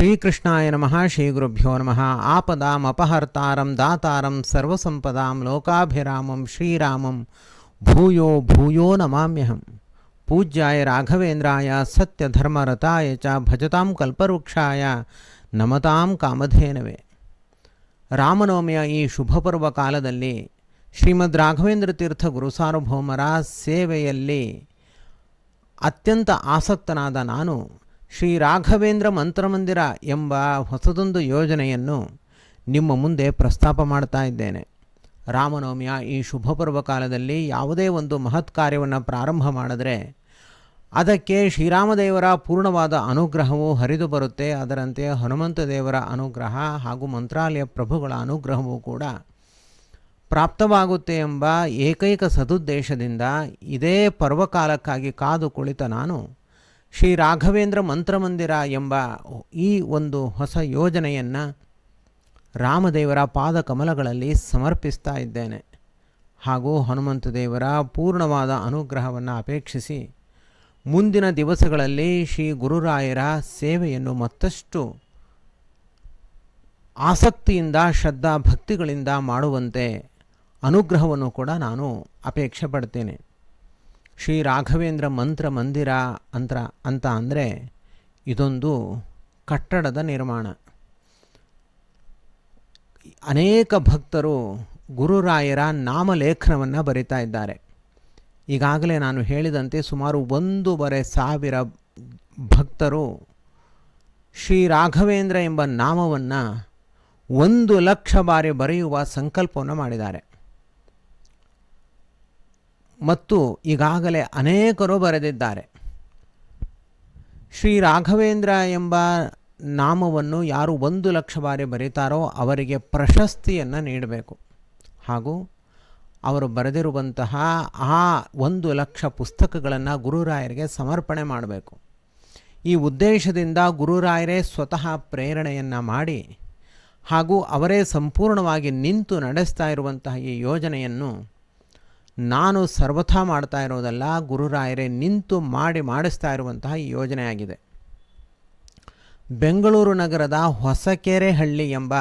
ಶ್ರೀಕೃಷ್ಣಾಯ ನಮಃ ಶ್ರೀಗುರುಭ್ಯೋ ನಮಃ. ಆಪದಾಂ ಅಪಹರ್ತಾರಂ ದಾತಾರಂ ಸರ್ವಸಂಪದಾಂ ಲೋಕಾಭಿರಾಮಂ ಶ್ರೀರಾಮಂ. ಭೂಯೋ ಭೂಯೋ ನಮಾಮ್ಯಹಂ. ಪೂಜ್ಯಾಯ ರಾಘವೇಂದ್ರಾಯ ಸತ್ಯಧರ್ಮರತಾಯ ಚ ಭಜತಾಂ ಕಲ್ಪವೃಕ್ಷಾಯ, ನಮತಾಂ ಕಾಮಧೇನವೇ. ರಾಮನವಮಿಯ ಈ ಶುಭಪರ್ವ ಕಾಲದಲ್ಲಿ ಶ್ರೀಮದ್ ರಾಘವೇಂದ್ರ ತೀರ್ಥ ಗುರುಸಾರ್ವಭೌಮರ ಸೇವೆಯಲ್ಲಿ ಅತ್ಯಂತ ಆಸಕ್ತನಾದ ನಾನು ಶ್ರೀ ರಾಘವೇಂದ್ರ ಮಂತ್ರಮಂದಿರ ಎಂಬ ಹೊಸದೊಂದು ಯೋಜನೆಯನ್ನು ನಿಮ್ಮ ಮುಂದೆ ಪ್ರಸ್ತಾಪ ಮಾಡ್ತಾ ಇದ್ದೇನೆ. ರಾಮನವಮಿಯ ಈ ಶುಭ ಪರ್ವ ಕಾಲದಲ್ಲಿ ಯಾವುದೇ ಒಂದು ಮಹತ್ ಕಾರ್ಯವನ್ನು ಪ್ರಾರಂಭ ಮಾಡಿದ್ರೆ ಅದಕ್ಕೆ ಶ್ರೀರಾಮದೇವರ ಪೂರ್ಣವಾದ ಅನುಗ್ರಹವು ಹರಿದು ಬರುತ್ತೆ. ಅದರಂತೆ ಹನುಮಂತ ದೇವರ ಅನುಗ್ರಹ ಹಾಗೂ ಮಂತ್ರಾಲಯ ಪ್ರಭುಗಳ ಅನುಗ್ರಹವೂ ಕೂಡ ಪ್ರಾಪ್ತವಾಗುತ್ತೆ ಎಂಬ ಏಕೈಕ ಸದುದ್ದೇಶದಿಂದ ಇದೇ ಪರ್ವಕಾಲಕ್ಕಾಗಿ ಕಾದು ಕುಳಿತ ನಾನು ಶ್ರೀ ರಾಘವೇಂದ್ರ ಮಂತ್ರಮಂದಿರ ಎಂಬ ಈ ಒಂದು ಹೊಸ ಯೋಜನೆಯನ್ನು ರಾಮದೇವರ ಪಾದ ಕಮಲಗಳಲ್ಲಿ ಸಮರ್ಪಿಸ್ತಾ ಇದ್ದೇನೆ. ಹಾಗೂ ಹನುಮಂತ ದೇವರ ಪೂರ್ಣವಾದ ಅನುಗ್ರಹವನ್ನು ಅಪೇಕ್ಷಿಸಿ ಮುಂದಿನ ದಿವಸಗಳಲ್ಲಿ ಶ್ರೀ ಗುರುರಾಯರ ಸೇವೆಯನ್ನು ಮತ್ತಷ್ಟು ಆಸಕ್ತಿಯಿಂದ, ಶ್ರದ್ಧಾ ಭಕ್ತಿಗಳಿಂದ ಮಾಡುವಂತೆ ಅನುಗ್ರಹವನ್ನು ಕೂಡ ನಾನು ಅಪೇಕ್ಷೆ ಪಡ್ತೇನೆ. ಶ್ರೀ ರಾಘವೇಂದ್ರ ಮಂತ್ರ ಮಂದಿರ ಅಂತ ಅಂತ ಅಂದರೆ ಇದೊಂದು ಕಟ್ಟಡದ ನಿರ್ಮಾಣ. ಅನೇಕ ಭಕ್ತರು ಗುರುರಾಯರ ನಾಮಲೇಖನವನ್ನು ಬರಿತಾ ಇದ್ದಾರೆ. ಈಗಾಗಲೇ ನಾನು ಹೇಳಿದಂತೆ ಸುಮಾರು ಒಂದೂವರೆ ಸಾವಿರ ಭಕ್ತರು ಶ್ರೀ ರಾಘವೇಂದ್ರ ಎಂಬ ನಾಮವನ್ನು ಒಂದು ಲಕ್ಷ ಬಾರಿ ಬರೆಯುವ ಸಂಕಲ್ಪವನ್ನು ಮಾಡಿದ್ದಾರೆ. ಮತ್ತು ಈಗಾಗಲೇ ಅನೇಕರು ಬರೆದಿದ್ದಾರೆ. ಶ್ರೀ ರಾಘವೇಂದ್ರ ಎಂಬ ನಾಮವನ್ನು ಯಾರು ಒಂದು ಲಕ್ಷ ಬಾರಿ ಬರೀತಾರೋ ಅವರಿಗೆ ಪ್ರಶಸ್ತಿಯನ್ನು ನೀಡಬೇಕು. ಹಾಗೂ ಅವರು ಬರೆದಿರುವಂತಹ ಆ ಒಂದು ಲಕ್ಷ ಪುಸ್ತಕಗಳನ್ನು ಗುರುರಾಯರಿಗೆ ಸಮರ್ಪಣೆ ಮಾಡಬೇಕು. ಈ ಉದ್ದೇಶದಿಂದ ಗುರುರಾಯರೇ ಸ್ವತಃ ಪ್ರೇರಣೆಯನ್ನು ಮಾಡಿ ಹಾಗೂ ಅವರೇ ಸಂಪೂರ್ಣವಾಗಿ ನಿಂತು ನಡೆಸ್ತಾ ಇರುವಂತಹ ಈ ಯೋಜನೆಯನ್ನು ನಾನು ಸರ್ವಥಾ ಮಾಡ್ತಾ ಇರೋದಲ್ಲ ಗುರುರಾಯರೇ ನಿಂತು ಮಾಡಿ ಮಾಡಿಸ್ತಾ ಇರುವಂತಹ ಯೋಜನೆಯಾಗಿದೆ. ಬೆಂಗಳೂರು ನಗರದ ಹೊಸಕೆರೆಹಳ್ಳಿ ಎಂಬ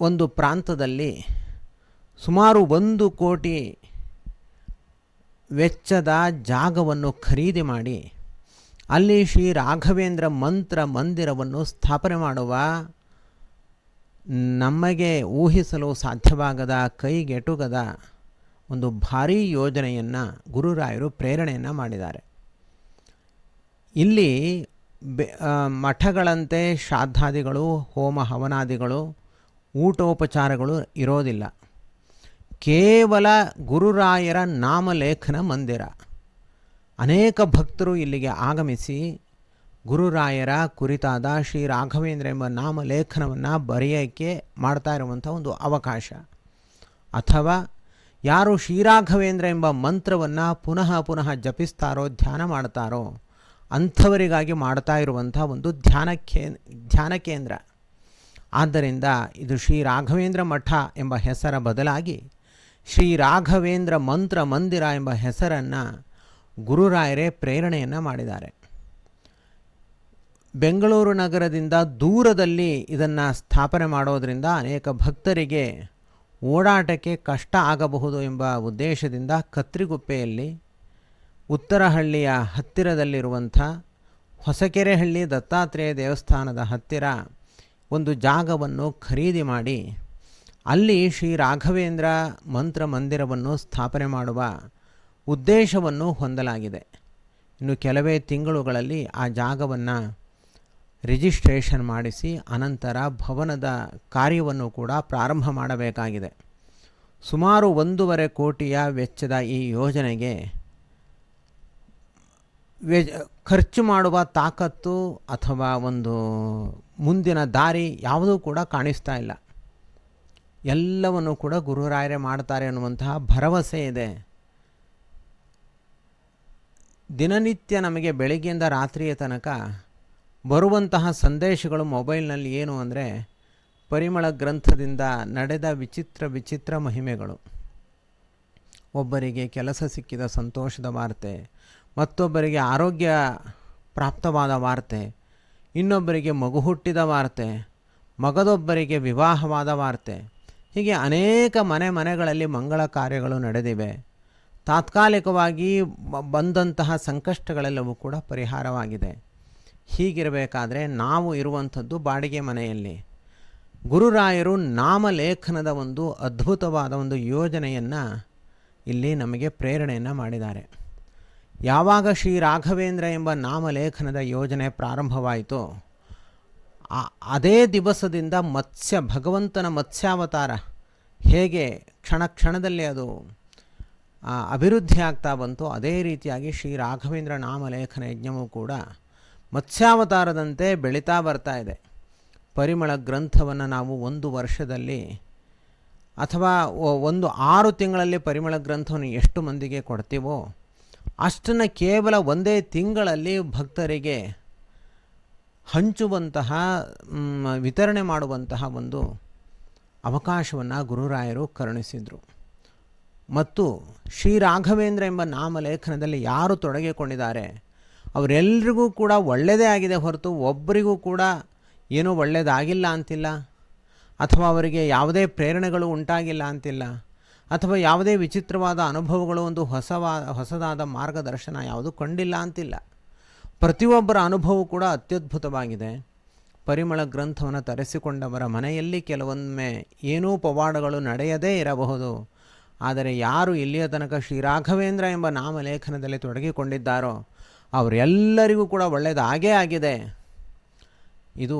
ಒಂದು ಪ್ರಾಂತದಲ್ಲಿ ಸುಮಾರು ಒಂದು ಕೋಟಿ ವೆಚ್ಚದ ಜಾಗವನ್ನು ಖರೀದಿ ಮಾಡಿ, ಅಲ್ಲಿ ಶ್ರೀ ರಾಘವೇಂದ್ರ ಮಂತ್ರ ಮಂದಿರವನ್ನು ಸ್ಥಾಪನೆ ಮಾಡುವ ನಮಗೆ ಊಹಿಸಲು ಸಾಧ್ಯವಾಗದ ಕೈಗೆಟುಗದ ಒಂದು ಭಾರೀ ಯೋಜನೆಯನ್ನು ಗುರುರಾಯರು ಪ್ರೇರಣೆಯನ್ನು ಮಾಡಿದ್ದಾರೆ. ಇಲ್ಲಿ ಬೆ ಮಠಗಳಂತೆ ಶ್ರಾದ್ದಾದಿಗಳು, ಹೋಮ ಹವನಾದಿಗಳು, ಊಟೋಪಚಾರಗಳು ಇರೋದಿಲ್ಲ. ಕೇವಲ ಗುರುರಾಯರ ನಾಮಲೇಖನ ಮಂದಿರ. ಅನೇಕ ಭಕ್ತರು ಇಲ್ಲಿಗೆ ಆಗಮಿಸಿ ಗುರುರಾಯರ ಕುರಿತಾದ ಶ್ರೀ ರಾಘವೇಂದ್ರ ಎಂಬ ನಾಮಲೇಖನವನ್ನು ಬರೆಯೋಕ್ಕೆ ಮಾಡ್ತಾ ಇರುವಂಥ ಒಂದು ಅವಕಾಶ. ಅಥವಾ ಯಾರು ಶ್ರೀರಾಘವೇಂದ್ರ ಎಂಬ ಮಂತ್ರವನ್ನು ಪುನಃ ಪುನಃ ಜಪಿಸ್ತಾರೋ, ಧ್ಯಾನ ಮಾಡ್ತಾರೋ, ಅಂಥವರಿಗಾಗಿ ಮಾಡ್ತಾ ಇರುವಂಥ ಒಂದು ಧ್ಯಾನ ಧ್ಯಾನ ಕೇಂದ್ರ. ಆದ್ದರಿಂದ ಇದು ಶ್ರೀ ರಾಘವೇಂದ್ರ ಮಠ ಎಂಬ ಹೆಸರ ಬದಲಾಗಿ ಶ್ರೀ ರಾಘವೇಂದ್ರ ಮಂತ್ರ ಮಂದಿರ ಎಂಬ ಹೆಸರನ್ನು ಗುರುರಾಯರೇ ಪ್ರೇರಣೆಯನ್ನು ಮಾಡಿದ್ದಾರೆ. ಬೆಂಗಳೂರು ನಗರದಿಂದ ದೂರದಲ್ಲಿ ಇದನ್ನು ಸ್ಥಾಪನೆ ಮಾಡೋದರಿಂದ ಅನೇಕ ಭಕ್ತರಿಗೆ ಓಡಾಟಕ್ಕೆ ಕಷ್ಟ ಆಗಬಹುದು ಎಂಬ ಉದ್ದೇಶದಿಂದ ಕತ್ರಿಗುಪ್ಪೆಯಲ್ಲಿ ಉತ್ತರಹಳ್ಳಿಯ ಹತ್ತಿರದಲ್ಲಿರುವಂಥ ಹೊಸಕೆರೆಹಳ್ಳಿ ದತ್ತಾತ್ರೇಯ ದೇವಸ್ಥಾನದ ಹತ್ತಿರ ಒಂದು ಜಾಗವನ್ನು ಖರೀದಿ ಮಾಡಿ ಅಲ್ಲಿ ಶ್ರೀ ರಾಘವೇಂದ್ರ ಮಂತ್ರ ಮಂದಿರವನ್ನು ಸ್ಥಾಪನೆ ಮಾಡುವ ಉದ್ದೇಶವನ್ನು ಹೊಂದಲಾಗಿದೆ. ಇನ್ನು ಕೆಲವೇ ತಿಂಗಳುಗಳಲ್ಲಿ ಆ ಜಾಗವನ್ನು ರಿಜಿಸ್ಟ್ರೇಷನ್ ಮಾಡಿಸಿ ಅನಂತರ ಭವನದ ಕಾರ್ಯವನ್ನು ಕೂಡ ಪ್ರಾರಂಭ ಮಾಡಬೇಕಾಗಿದೆ. ಸುಮಾರು ಒಂದೂವರೆ ಕೋಟಿಯ ವೆಚ್ಚದ ಈ ಯೋಜನೆಗೆ ಖರ್ಚು ಮಾಡುವ ತಾಕತ್ತು ಅಥವಾ ಒಂದು ಮುಂದಿನ ದಾರಿ ಯಾವುದೂ ಕೂಡ ಕಾಣಿಸ್ತಾ ಇಲ್ಲ. ಎಲ್ಲವನ್ನು ಕೂಡ ಗುರುರಾಯರೇ ಮಾಡ್ತಾರೆ ಅನ್ನುವಂತಹ ಭರವಸೆ ಇದೆ. ದಿನನಿತ್ಯ ನಮಗೆ ಬೆಳಗ್ಗೆಯಿಂದ ರಾತ್ರಿಯ ತನಕ ಬರುವಂತಹ ಸಂದೇಶಗಳು ಮೊಬೈಲ್ನಲ್ಲಿ ಏನು ಅಂದರೆ ಪರಿಮಳ ಗ್ರಂಥದಿಂದ ನಡೆದ ವಿಚಿತ್ರ ವಿಚಿತ್ರ ಮಹಿಮೆಗಳು. ಒಬ್ಬರಿಗೆ ಕೆಲಸ ಸಿಕ್ಕಿದ ಸಂತೋಷದ ವಾರ್ತೆ, ಮತ್ತೊಬ್ಬರಿಗೆ ಆರೋಗ್ಯ ಪ್ರಾಪ್ತವಾದ ವಾರ್ತೆ, ಇನ್ನೊಬ್ಬರಿಗೆ ಮಗು ಹುಟ್ಟಿದ ವಾರ್ತೆ, ಮಗದೊಬ್ಬರಿಗೆ ವಿವಾಹವಾದ ವಾರ್ತೆ, ಹೀಗೆ ಅನೇಕ ಮನೆ ಮನೆಗಳಲ್ಲಿ ಮಂಗಳ ಕಾರ್ಯಗಳು ನಡೆದಿವೆ. ತಾತ್ಕಾಲಿಕವಾಗಿ ಬಂದಂತಹ ಸಂಕಷ್ಟಗಳೆಲ್ಲವೂ ಕೂಡ ಪರಿಹಾರವಾಗಿದೆ. ಹೀಗಿರಬೇಕಾದ್ರೆ ನಾವು ಇರುವಂಥದ್ದು ಬಾಡಿಗೆ ಮನೆಯಲ್ಲಿ. ಗುರುರಾಯರು ನಾಮಲೇಖನದ ಒಂದು ಅದ್ಭುತವಾದ ಒಂದು ಯೋಜನೆಯನ್ನು ಇಲ್ಲಿ ನಮಗೆ ಪ್ರೇರಣೆಯನ್ನು ಮಾಡಿದ್ದಾರೆ. ಯಾವಾಗ ಶ್ರೀ ರಾಘವೇಂದ್ರ ಎಂಬ ನಾಮಲೇಖನದ ಯೋಜನೆ ಪ್ರಾರಂಭವಾಯಿತೋ ಅದೇ ದಿವಸದಿಂದ ಮತ್ಸ್ಯ, ಭಗವಂತನ ಮತ್ಸ್ಯಾವತಾರ ಹೇಗೆ ಕ್ಷಣ ಕ್ಷಣದಲ್ಲಿ ಅದು ಅಭಿವೃದ್ಧಿ ಆಗ್ತಾ ಬಂತು, ಅದೇ ರೀತಿಯಾಗಿ ಶ್ರೀ ರಾಘವೇಂದ್ರ ನಾಮಲೇಖನ ಯಜ್ಞವೂ ಕೂಡ ಮತ್ಸ್ಯಾವತಾರದಂತೆ ಬೆಳೀತಾ ಬರ್ತಾ ಇದೆ. ಪರಿಮಳ ಗ್ರಂಥವನ್ನು ನಾವು ಒಂದು ವರ್ಷದಲ್ಲಿ ಅಥವಾ ಒಂದು ಆರು ತಿಂಗಳಲ್ಲಿ ಪರಿಮಳ ಗ್ರಂಥವನ್ನು ಎಷ್ಟು ಮಂದಿಗೆ ಕೊಡ್ತೀವೋ ಅಷ್ಟನ್ನು ಕೇವಲ ಒಂದೇ ತಿಂಗಳಲ್ಲಿ ಭಕ್ತರಿಗೆ ಹಂಚುವಂತಹ ವಿತರಣೆ ಮಾಡುವಂತಹ ಒಂದು ಅವಕಾಶವನ್ನು ಗುರುರಾಯರು ಕರುಣಿಸಿದರು. ಮತ್ತು ಶ್ರೀ ರಾಘವೇಂದ್ರ ಎಂಬ ನಾಮಲೇಖನದಲ್ಲಿ ಯಾರು ತೊಡಗಿಕೊಂಡಿದ್ದಾರೆ? ಅವರೆಲ್ಲರಿಗೂ ಕೂಡ ಒಳ್ಳೆಯದೇ ಆಗಿದೆ ಹೊರತು ಒಬ್ಬರಿಗೂ ಕೂಡ ಏನೂ ಒಳ್ಳೆಯದಾಗಿಲ್ಲ ಅಂತಿಲ್ಲ. ಅಥವಾ ಅವರಿಗೆ ಯಾವುದೇ ಪ್ರೇರಣೆಗಳು ಉಂಟಾಗಿಲ್ಲ ಅಂತಿಲ್ಲ. ಅಥವಾ ಯಾವುದೇ ವಿಚಿತ್ರವಾದ ಅನುಭವಗಳು ಒಂದು ಹೊಸವಾ, ಹೊಸದಾದ ಮಾರ್ಗದರ್ಶನ ಯಾವುದು ಕಂಡಿಲ್ಲ ಅಂತಿಲ್ಲ. ಪ್ರತಿಯೊಬ್ಬರ ಅನುಭವ ಕೂಡ ಅತ್ಯದ್ಭುತವಾಗಿದೆ. ಪರಿಮಳ ಗ್ರಂಥವನ್ನು ತರಿಸಿಕೊಂಡವರ ಮನೆಯಲ್ಲಿ ಕೆಲವೊಮ್ಮೆ ಏನೂ ಪವಾಡಗಳು ನಡೆಯದೇ ಇರಬಹುದು. ಆದರೆ ಯಾರು ಇಲ್ಲಿಯ ತನಕ ಶ್ರೀ ರಾಘವೇಂದ್ರ ಎಂಬ ನಾಮಲೇಖನದಲ್ಲಿ ತೊಡಗಿಕೊಂಡಿದ್ದಾರೋ ಅವರೆಲ್ಲರಿಗೂ ಕೂಡ ಒಳ್ಳೆಯದಾಗೇ ಆಗಿದೆ. ಇದು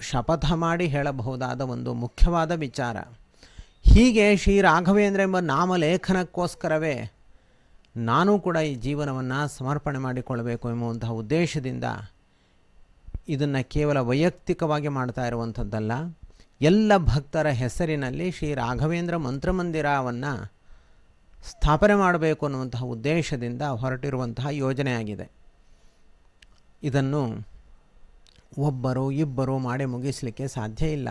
ಶಪಥ ಮಾಡಿ ಹೇಳಬಹುದಾದ ಒಂದು ಮುಖ್ಯವಾದ ವಿಚಾರ. ಹೀಗೆ ಶ್ರೀ ರಾಘವೇಂದ್ರ ಎಂಬ ನಾಮಲೇಖನಕ್ಕೋಸ್ಕರವೇ ನಾನು ಕೂಡ ಈ ಜೀವನವನ್ನು ಸಮರ್ಪಣೆ ಮಾಡಿಕೊಳ್ಳಬೇಕು ಎಂಬುವಂತಹ ಉದ್ದೇಶದಿಂದ ಇದನ್ನು ಕೇವಲ ವೈಯಕ್ತಿಕವಾಗಿ ಮಾಡ್ತಾ ಇರುವಂಥದ್ದಲ್ಲ, ಎಲ್ಲ ಭಕ್ತರ ಹೆಸರಿನಲ್ಲಿ ಶ್ರೀ ರಾಘವೇಂದ್ರ ಮಂತ್ರಮಂದಿರವನ್ನು ಸ್ಥಾಪನೆ ಮಾಡಬೇಕು ಅನ್ನುವಂತಹ ಉದ್ದೇಶದಿಂದ ಹೊರಟಿರುವಂತಹ ಯೋಜನೆಯಾಗಿದೆ. ಇದನ್ನು ಒಬ್ಬರು ಇಬ್ಬರು ಮಾಡಿ ಮುಗಿಸಲಿಕ್ಕೆ ಸಾಧ್ಯ ಇಲ್ಲ.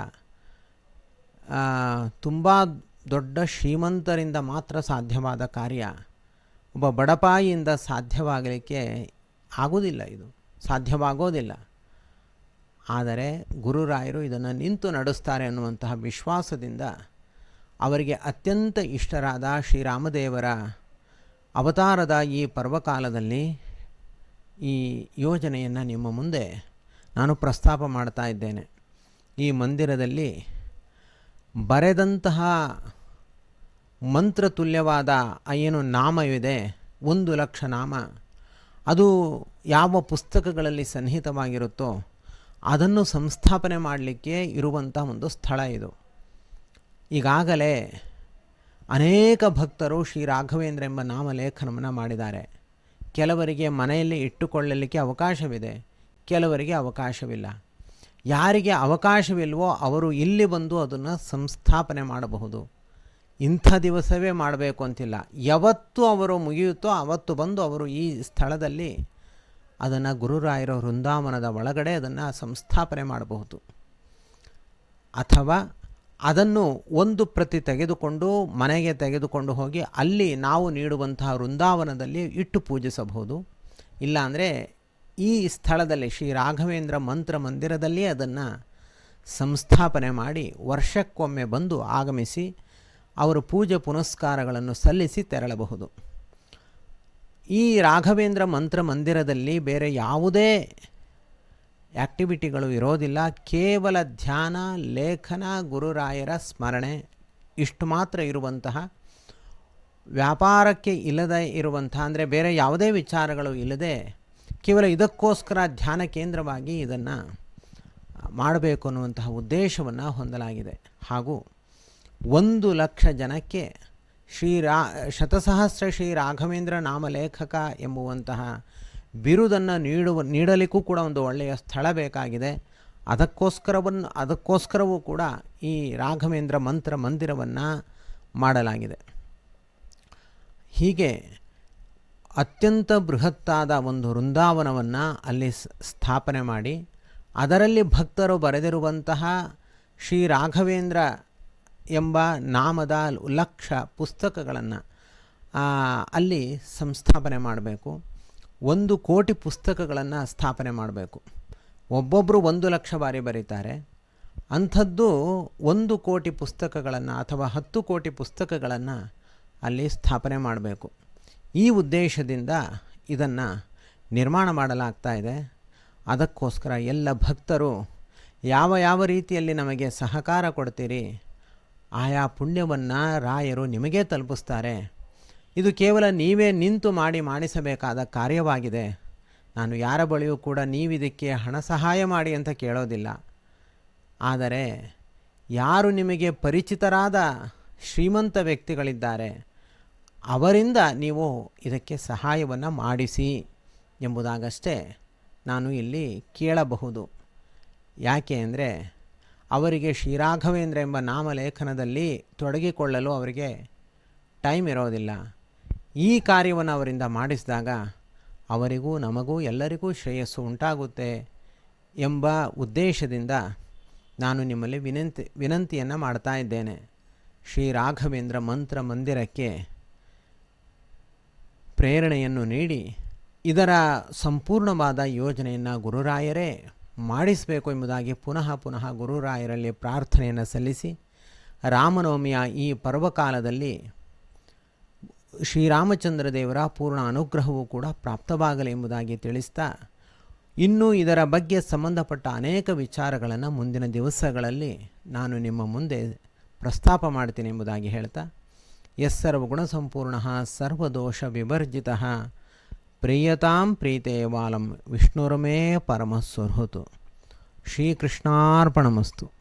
ತುಂಬ ದೊಡ್ಡ ಶ್ರೀಮಂತರಿಂದ ಮಾತ್ರ ಸಾಧ್ಯವಾದ ಕಾರ್ಯ. ಒಬ್ಬ ಬಡಪಾಯಿಯಿಂದ ಸಾಧ್ಯವಾಗಲಿಕ್ಕೆ ಆಗೋದಿಲ್ಲ ಇದು. ಸಾಧ್ಯವಾಗೋದಿಲ್ಲ. ಆದರೆ ಗುರುರಾಯರು ಇದನ್ನು ನಿಂತು ನಡೆಸ್ತಾರೆ ಅನ್ನುವಂತಹ ವಿಶ್ವಾಸದಿಂದ ಅವರಿಗೆ ಅತ್ಯಂತ ಇಷ್ಟರಾದ ಶ್ರೀರಾಮದೇವರ ಅವತಾರದ ಈ ಪರ್ವಕಾಲದಲ್ಲಿ ಈ ಯೋಜನೆಯನ್ನು ನಿಮ್ಮ ಮುಂದೆ ನಾನು ಪ್ರಸ್ತಾಪ ಮಾಡ್ತಾ ಇದ್ದೇನೆ. ಈ ಮಂದಿರದಲ್ಲಿ ಬರೆದಂತಹ ಮಂತ್ರತುಲ್ಯವಾದ ಏನು ನಾಮವಿದೆ, ಒಂದು ಲಕ್ಷ ನಾಮ, ಅದು ಯಾವ ಪುಸ್ತಕಗಳಲ್ಲಿ ಸನ್ನಿಹಿತವಾಗಿರುತ್ತೋ ಅದನ್ನು ಸಂಸ್ಥಾಪನೆ ಮಾಡಲಿಕ್ಕೆ ಇರುವಂಥ ಒಂದು ಸ್ಥಳ ಇದು. ಈಗಾಗಲೇ ಅನೇಕ ಭಕ್ತರು ಶ್ರೀ ರಾಘವೇಂದ್ರ ಎಂಬ ನಾಮಲೇಖನವನ್ನು ಮಾಡಿದ್ದಾರೆ. ಕೆಲವರಿಗೆ ಮನೆಯಲ್ಲಿ ಇಟ್ಟುಕೊಳ್ಳಲಿಕ್ಕೆ ಅವಕಾಶವಿದೆ, ಕೆಲವರಿಗೆ ಅವಕಾಶವಿಲ್ಲ. ಯಾರಿಗೆ ಅವಕಾಶವಿಲ್ವೋ ಅವರು ಇಲ್ಲಿ ಬಂದು ಅದನ್ನು ಸಂಸ್ಥಾಪನೆ ಮಾಡಬಹುದು. ಇಂಥ ದಿವಸವೇ ಮಾಡಬೇಕು ಅಂತಿಲ್ಲ. ಯಾವತ್ತು ಅವರು ಮುಗಿಯುತ್ತೋ ಅವತ್ತು ಬಂದು ಅವರು ಈ ಸ್ಥಳದಲ್ಲಿ ಅದನ್ನು ಗುರುರಾಯರ ವೃಂದಾವನದ ಒಳಗಡೆ ಅದನ್ನು ಸಂಸ್ಥಾಪನೆ ಮಾಡಬಹುದು. ಅಥವಾ ಅದನ್ನು ಒಂದು ಪ್ರತಿ ತೆಗೆದುಕೊಂಡು ಮನೆಗೆ ತೆಗೆದುಕೊಂಡು ಹೋಗಿ ಅಲ್ಲಿ ನಾವು ನೀಡುವಂತಹ ವೃಂದಾವನದಲ್ಲಿ ಇಟ್ಟು ಪೂಜಿಸಬಹುದು. ಇಲ್ಲಾಂದರೆ ಈ ಸ್ಥಳದಲ್ಲಿ ಶ್ರೀ ರಾಘವೇಂದ್ರ ಮಂತ್ರ ಮಂದಿರದಲ್ಲಿ ಅದನ್ನು ಸಂಸ್ಥಾಪನೆ ಮಾಡಿ ವರ್ಷಕ್ಕೊಮ್ಮೆ ಬಂದು ಆಗಮಿಸಿ ಅವರು ಪೂಜೆ ಪುನಸ್ಕಾರಗಳನ್ನು ಸಲ್ಲಿಸಿ ತೆರಳಬಹುದು. ಈ ರಾಘವೇಂದ್ರ ಮಂತ್ರ ಮಂದಿರದಲ್ಲಿ ಬೇರೆ ಯಾವುದೇ ಆ್ಯಕ್ಟಿವಿಟಿಗಳು ಇರೋದಿಲ್ಲ. ಕೇವಲ ಧ್ಯಾನ, ಲೇಖನ, ಗುರುರಾಯರ ಸ್ಮರಣೆ, ಇಷ್ಟು ಮಾತ್ರ ಇರುವಂತಹ. ವ್ಯಾಪಾರಕ್ಕೆ ಇಲ್ಲದೆ ಇರುವಂತಹ ಅಂದರೆ ಬೇರೆ ಯಾವುದೇ ವಿಚಾರಗಳು ಇಲ್ಲದೆ ಕೇವಲ ಇದಕ್ಕೋಸ್ಕರ ಧ್ಯಾನ ಕೇಂದ್ರವಾಗಿ ಇದನ್ನು ಮಾಡಬೇಕು ಅನ್ನುವಂತಹ ಉದ್ದೇಶವನ್ನು ಹೊಂದಲಾಗಿದೆ. ಹಾಗೂ ಒಂದು ಲಕ್ಷ ಜನಕ್ಕೆ ಶ್ರೀ ರಾ, ಶತಸಹಸ್ರ ಶ್ರೀ ರಾಘವೇಂದ್ರ ನಾಮಲೇಖಕ ಎಂಬುವಂತಹ ಬಿರುದನ್ನು ನೀಡುವ, ನೀಡಲಿಕ್ಕೂ ಕೂಡ ಒಂದು ಒಳ್ಳೆಯ ಸ್ಥಳ ಬೇಕಾಗಿದೆ. ಅದಕ್ಕೋಸ್ಕರವನ್ನು, ಅದಕ್ಕೋಸ್ಕರವೂ ಕೂಡ ಈ ರಾಘವೇಂದ್ರ ಮಂತ್ರ ಮಂದಿರವನ್ನು ಮಾಡಲಾಗಿದೆ. ಹೀಗೆ ಅತ್ಯಂತ ಬೃಹತ್ತಾದ ಒಂದು ವೃಂದಾವನವನ್ನು ಅಲ್ಲಿ ಸ್ಥಾಪನೆ ಮಾಡಿ, ಅದರಲ್ಲಿ ಭಕ್ತರು ಬರೆದಿರುವಂತಹ ಶ್ರೀ ರಾಘವೇಂದ್ರ ಎಂಬ ನಾಮದ ಲಕ್ಷ ಪುಸ್ತಕಗಳನ್ನು ಅಲ್ಲಿ ಸಂಸ್ಥಾಪನೆ ಮಾಡಬೇಕು. ಒಂದು ಕೋಟಿ ಪುಸ್ತಕಗಳನ್ನು ಸ್ಥಾಪನೆ ಮಾಡಬೇಕು. ಒಬ್ಬೊಬ್ಬರು ಒಂದು ಲಕ್ಷ ಬಾರಿ ಬರೀತಾರೆ. ಅಂಥದ್ದು ಒಂದು ಕೋಟಿ ಪುಸ್ತಕಗಳನ್ನು ಅಥವಾ ಹತ್ತು ಕೋಟಿ ಪುಸ್ತಕಗಳನ್ನು ಅಲ್ಲಿ ಸ್ಥಾಪನೆ ಮಾಡಬೇಕು. ಈ ಉದ್ದೇಶದಿಂದ ಇದನ್ನು ನಿರ್ಮಾಣ ಮಾಡಲಾಗ್ತಾ ಇದೆ. ಅದಕ್ಕೋಸ್ಕರ ಎಲ್ಲ ಭಕ್ತರು ಯಾವ ಯಾವ ರೀತಿಯಲ್ಲಿ ನಮಗೆ ಸಹಕಾರ ಕೊಡ್ತೀರಿ, ಆಯಾ ಪುಣ್ಯವನ್ನು ರಾಯರು ನಿಮಗೇ ತಲುಪಿಸ್ತಾರೆ. ಇದು ಕೇವಲ ನೀವೇ ನಿಂತು ಮಾಡಿ ಮಾಡಿಸಬೇಕಾದ ಕಾರ್ಯವಾಗಿದೆ. ನಾನು ಯಾರ ಬಳಿಯೂ ಕೂಡ ನೀವಿದಕ್ಕೆ ಹಣ ಸಹಾಯ ಮಾಡಿ ಅಂತ ಕೇಳೋದಿಲ್ಲ. ಆದರೆ ಯಾರು ನಿಮಗೆ ಪರಿಚಿತರಾದ ಶ್ರೀಮಂತ ವ್ಯಕ್ತಿಗಳಿದ್ದಾರೆ, ಅವರಿಂದ ನೀವು ಇದಕ್ಕೆ ಸಹಾಯವನ್ನು ಮಾಡಿಸಿ ಎಂಬುದಾಗಷ್ಟೇ ನಾನು ಇಲ್ಲಿ ಕೇಳಬಹುದು. ಯಾಕೆ ಅಂದರೆ ಅವರಿಗೆ ಶ್ರೀರಾಘವೇಂದ್ರ ಎಂಬ ನಾಮಲೇಖನದಲ್ಲಿ ತೊಡಗಿಕೊಳ್ಳಲು ಅವರಿಗೆ ಟೈಮ್ ಇರೋದಿಲ್ಲ. ಈ ಕಾರ್ಯವನ್ನು ಅವರಿಂದ ಮಾಡಿಸಿದಾಗ ಅವರಿಗೂ ನಮಗೂ ಎಲ್ಲರಿಗೂ ಶ್ರೇಯಸ್ಸು ಉಂಟಾಗುತ್ತೆ ಎಂಬ ಉದ್ದೇಶದಿಂದ ನಾನು ನಿಮ್ಮಲ್ಲಿ ವಿನಂತಿ, ವಿನಂತಿಯನ್ನು ಮಾಡ್ತಾ ಇದ್ದೇನೆ. ಶ್ರೀ ರಾಘವೇಂದ್ರ ಮಂತ್ರ ಮಂದಿರಕ್ಕೆ ಪ್ರೇರಣೆಯನ್ನು ನೀಡಿ ಇದರ ಸಂಪೂರ್ಣವಾದ ಯೋಜನೆಯನ್ನು ಗುರುರಾಯರೇ ಮಾಡಿಸಬೇಕು ಎಂಬುದಾಗಿ ಪುನಃ ಪುನಃ ಗುರುರಾಯರಲ್ಲಿ ಪ್ರಾರ್ಥನೆಯನ್ನು ಸಲ್ಲಿಸಿ ರಾಮನವಮಿಯ ಈ ಪರ್ವಕಾಲದಲ್ಲಿ ಶ್ರೀರಾಮಚಂದ್ರ ದೇವರ ಪೂರ್ಣ ಅನುಗ್ರಹವೂ ಕೂಡ ಪ್ರಾಪ್ತವಾಗಲಿ ಎಂಬುದಾಗಿ ತಿಳಿಸ್ತಾ, ಇನ್ನೂ ಇದರ ಬಗ್ಗೆ ಸಂಬಂಧಪಟ್ಟ ಅನೇಕ ವಿಚಾರಗಳನ್ನು ಮುಂದಿನ ದಿವಸಗಳಲ್ಲಿ ನಾನು ನಿಮ್ಮ ಮುಂದೆ ಪ್ರಸ್ತಾಪ ಮಾಡ್ತೀನಿ ಎಂಬುದಾಗಿ ಹೇಳ್ತಾ ಎಸ್ ಸರ್ವಗುಣ ಸಂಪೂರ್ಣ ಸರ್ವದೋಷ ವಿವರ್ಜಿತ, ಪ್ರಿಯತಾಂ ಪ್ರೀತೇವಾಲಂ ವಿಷ್ಣುರಮೇ ಪರಮಸ್ವರ್ಹುತು. ಶ್ರೀಕೃಷ್ಣಾರ್ಪಣಮಸ್ತು.